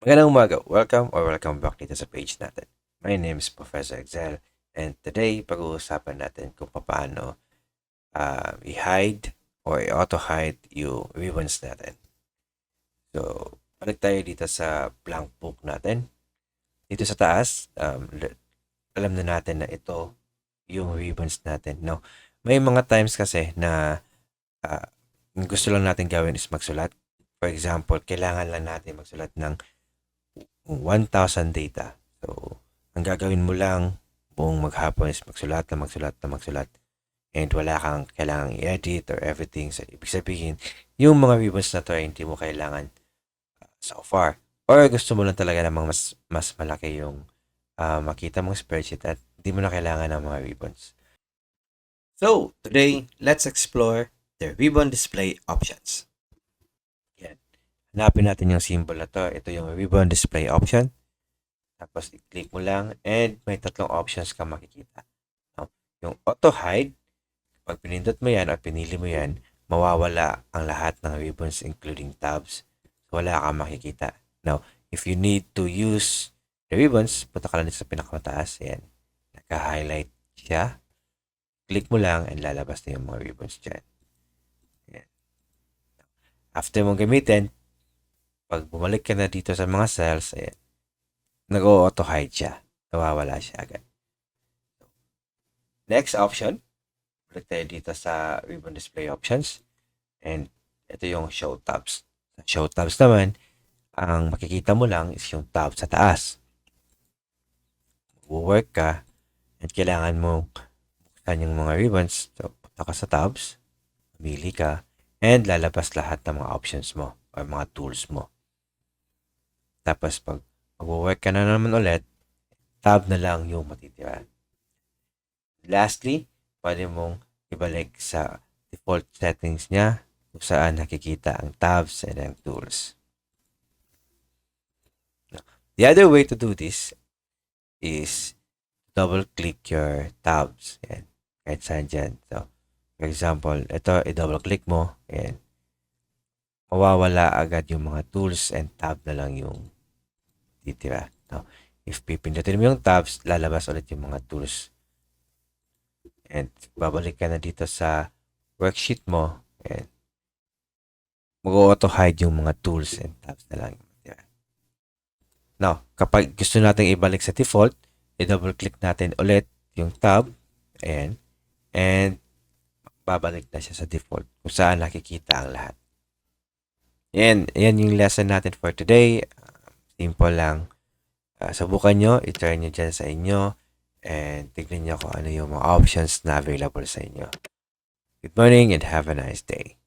Magandang umaga. Welcome or welcome back dito sa page natin. My name is Professor Excel and today pag-uusapan natin kung paano uh, i-hide or i-auto-hide yung ribbons natin. So, balik tayo dito sa blank book natin. Dito sa taas, um, alam na natin na ito yung ribbons natin. No? May mga times kasi na uh, gusto lang natin gawin is magsulat. For example, kailangan lang natin magsulat ng 1,000 data. So, ang gagawin mo lang buong maghapon is magsulat na magsulat na magsulat and wala kang kailangang i-edit or everything. So, ibig sabihin, yung mga ribbons na to ay hindi mo kailangan uh, so far. Or gusto mo lang talaga namang mas, mas malaki yung uh, makita mong spreadsheet at hindi mo na kailangan ng mga ribbons. So, today, let's explore the ribbon display options. Hanapin natin yung symbol na to. Ito yung ribbon display option. Tapos, i-click mo lang and may tatlong options ka makikita. No? Yung auto hide, pag pinindot mo yan o pinili mo yan, mawawala ang lahat ng ribbons including tabs. So, wala kang makikita. Now, if you need to use the ribbons, punta ka lang sa pinakamataas. Ayan. Naka-highlight siya. Click mo lang and lalabas na yung mga ribbons dyan. After mong gamitin, pag bumalik ka na dito sa mga cells, ayan, nag-auto hide siya. Nawawala siya agad. Next option, balik tayo dito sa ribbon display options. And ito yung show tabs. Sa show tabs naman, ang makikita mo lang is yung tab sa taas. Work ka and kailangan mo buksan yung mga ribbons. So, punta ka sa tabs, pumili ka, and lalabas lahat ng mga options mo or mga tools mo. Tapos pag mag-work ka na naman ulit, tab na lang yung matitira. Lastly, pwede mong ibalik sa default settings niya kung saan nakikita ang tabs and ang tools. The other way to do this is double click your tabs. Yan. Kahit saan dyan. So, for example, ito, i-double click mo. Yan mawawala agad yung mga tools and tab na lang yung titira. No? If pipindutin mo yung tabs, lalabas ulit yung mga tools. And babalik ka na dito sa worksheet mo and mag-auto hide yung mga tools and tabs na lang. Now, kapag gusto natin ibalik sa default, i-double click natin ulit yung tab and and babalik na siya sa default kung saan nakikita ang lahat. Yan, yan yung lesson natin for today. Simple lang. Uh, subukan nyo, i-try nyo dyan sa inyo, and tignan nyo kung ano yung mga options na available sa inyo. Good morning and have a nice day.